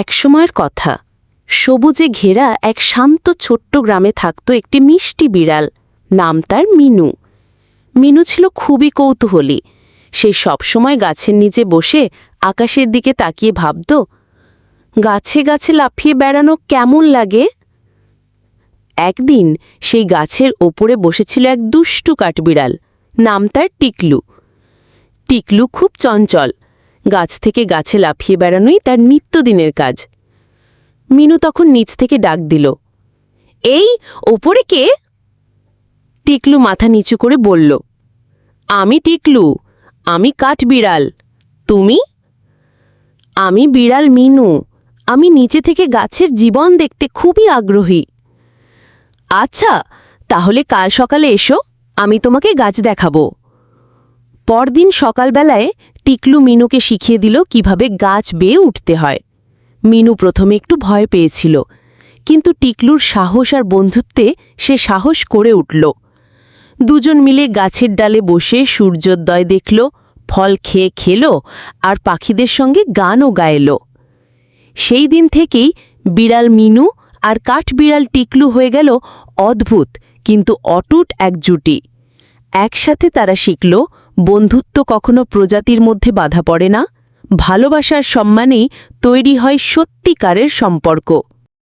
একসময়ের কথা। সবুজে ঘেরা এক শান্ত ছোট্ট গ্রামে থাকত একটি মিষ্টি বিড়াল। নাম তার মিনু। মিনু ছিল খুবই কৌতূহলী। সে সবসময় গাছের নিচে বসে আকাশের দিকে তাকিয়ে ভাবত, গাছে গাছে লাফিয়ে বেড়ানো কেমন লাগে? একদিন সেই গাছের ওপরে বসেছিল এক দুষ্টু কাঠবিড়াল। নাম তার টিকলু। টিকলু খুব চঞ্চল। গাছ থেকে গাছে লাফিয়ে বেড়ানোই তার নিত্যদিনের কাজ। মিনু তখন নিচ থেকে ডাক দিল, এই, ওপরে কে? টিকলু মাথা নিচু করে বলল, আমি টিকলু, আমি কাঠবিড়াল, তুমি? আমি বিড়াল মিনু, আমি নিচে থেকে গাছের জীবন দেখতে খুবই আগ্রহী। আচ্ছা তাহলে কাল সকালে এসো, আমি তোমাকে গাছ দেখাবো। পরদিন সকালবেলায় টিকলু মিনুকে শিখিয়ে দিল কীভাবে গাছ বেয়ে উঠতে হয়। মিনু প্রথমে একটু ভয় পেয়েছিল, কিন্তু টিকলুর সাহস আর বন্ধুত্বে সে সাহস করে উঠল। দুজন মিলে গাছের ডালে বসে সূর্যোদয় দেখল, ফল খেয়ে খেল আর পাখিদের সঙ্গে গানও গাইল। সেই দিন থেকেই বিড়াল মিনু আর কাঠবিড়াল টিকলু হয়ে গেল অদ্ভুত, কিন্তু অটুট এক জুটি একসাথে তারা শিখল বন্ধুত্ব কখনো প্রজাতির মধ্যে বাধা পড়ে না। ভালোবাসার সম্মানেই তৈরি হয় সত্যিকারের সম্পর্ক।